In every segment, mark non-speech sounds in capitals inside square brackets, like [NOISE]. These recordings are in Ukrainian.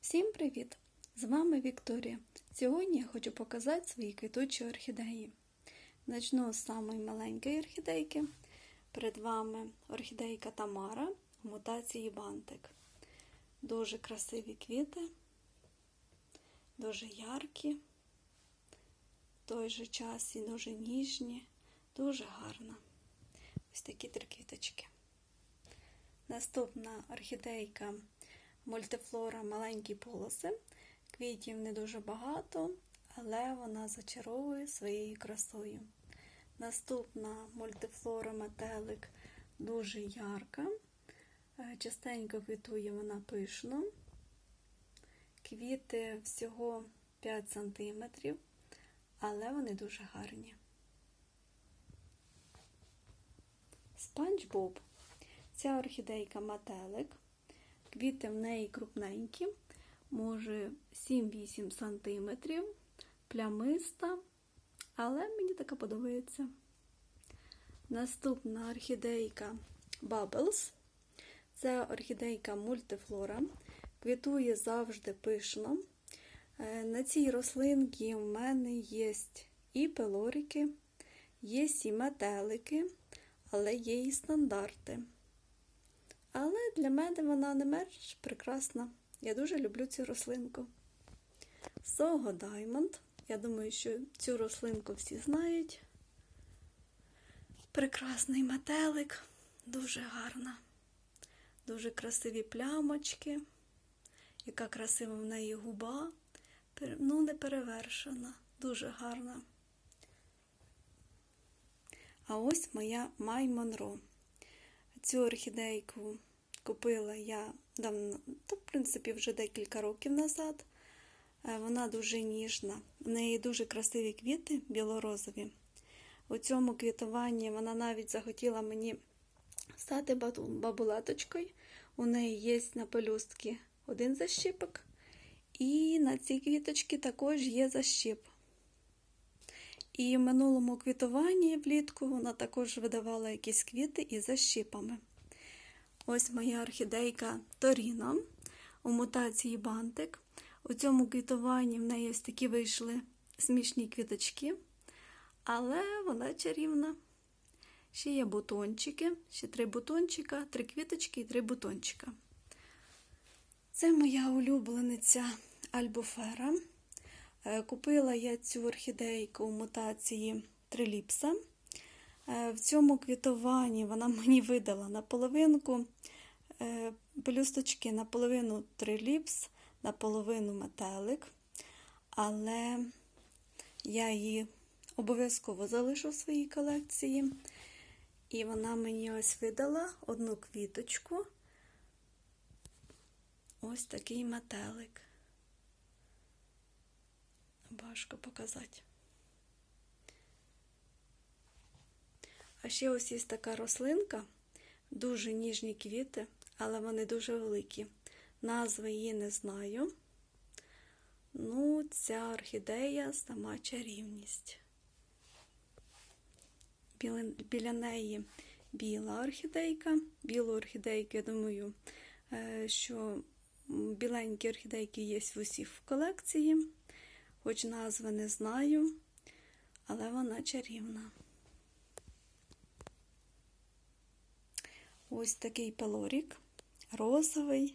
Всім привіт! З вами Вікторія. Сьогодні я хочу показати свої квітучі орхідеї. Начну з самої маленької орхідейки. Перед вами орхідейка Тамара у мутації бантик. Дуже красиві квіти, дуже яркі, в той же час і дуже ніжні, дуже гарна. Ось такі три квіточки. Наступна орхідейка мультифлора маленькі полоси. Квітів не дуже багато, але вона зачаровує своєю красою. Наступна мультифлора метелик дуже ярка. Е, Частенько квітує вона пишно. Квіти всього 5 см, але вони дуже гарні. Спанч Боб. Ця орхідейка метелик. Квіти в неї крупненькі, може 7-8 см, плямиста, але мені така подобається. Наступна орхідейка Bubbles. Це орхідейка мультифлора. Квітує завжди пишно. Е, На цій рослинці в мене є і пелорики, є і метелики, але є і стандарти. Але для мене вона не менш прекрасна. Я дуже люблю цю рослинку. Сого Diamond. Я думаю, що цю рослинку всі знають. Прекрасний метелик, дуже гарна, дуже красиві плямочки. Яка красива в неї губа. Ну, не перевершена, дуже гарна. А ось моя Май Монро. Цю орхідейку купила я давно, то, в принципі, вже декілька років назад. Е, Вона дуже ніжна, в неї дуже красиві квіти білорозові. У цьому квітуванні вона навіть захотіла мені стати бабулеточкою. У неї є на пелюстки один защіпок, і на цій квіточці також є защіп. І в минулому квітуванні влітку вона також видавала якісь квіти із защіпами. Ось моя орхідейка Торіна у мутації бантик. У цьому квітуванні в неї ось такі вийшли смішні квіточки, але вона чарівна. Ще є бутончики, ще три бутончика, три квіточки і три бутончика. Це моя улюблениця Альбуфера. Е, Купила я цю орхідейку у мутації триліпса. Е, В цьому квітуванні вона [LAUGHS] мені видала наполовинку е, пелюсточки, наполовину триліпс, наполовину метелик. Але я її обов'язково залишу в своїй колекції. І вона мені ось видала одну квіточку. Ось такий метелик. Важко показати. А ще ось є така рослинка, дуже ніжні квіти, але вони дуже великі. Назви її не знаю. Ну, ця орхідея сама чарівність. Біля, неї біла орхідейка. Білу орхідейку, я думаю, е, що біленькі орхідейки є в усіх в колекції. Хоч назви не знаю, але вона чарівна. Ось такий пелорік, розовий.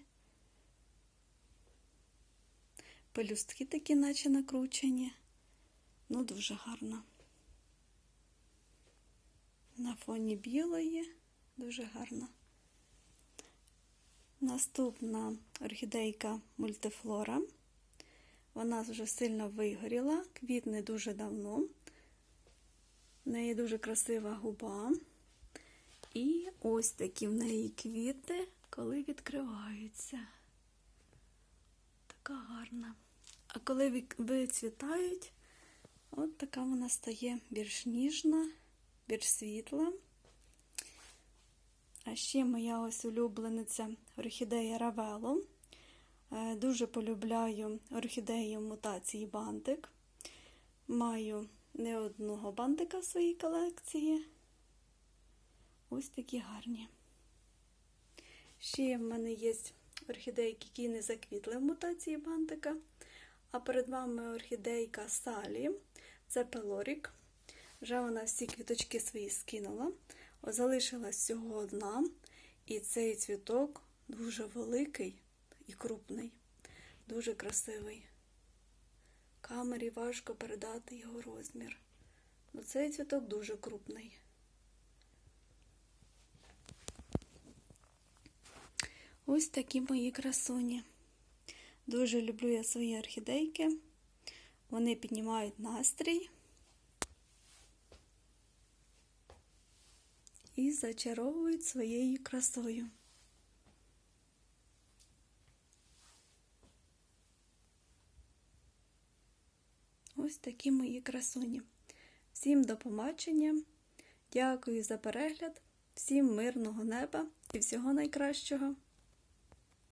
Пелюстки такі, наче накручені. Ну, дуже гарно. На фоні білої, дуже гарно. Наступна орхідейка мультифлора. Вона вже сильно вигоріла, квітне дуже давно. В неї дуже красива губа. І ось такі в неї квіти, коли відкриваються. Така гарна. А коли вицвітають, от така вона стає більш ніжна, більш світла. А ще моя ось улюблениця орхідея Равело. Е, Дуже полюбляю орхідею мутації бантик. Маю не одного бантика в своїй колекції. Ось такі гарні. Ще в мене є орхідейки, які не заквітли в мутації бантика. А перед вами орхідейка Салі. Це пелорік. Вже вона всі квіточки свої скинула. Залишилась всього одна. І цей цвіток дуже великий і крупний, дуже красивий. Камері важко передати його розмір. Ну, цей цвіток дуже крупний. Ось такі мої красуні. Дуже люблю я свої орхідейки. Вони піднімають настрій і зачаровують своєю красою. Ось такі мої красуні. Всім до побачення. Дякую за перегляд, всім мирного неба і всього найкращого.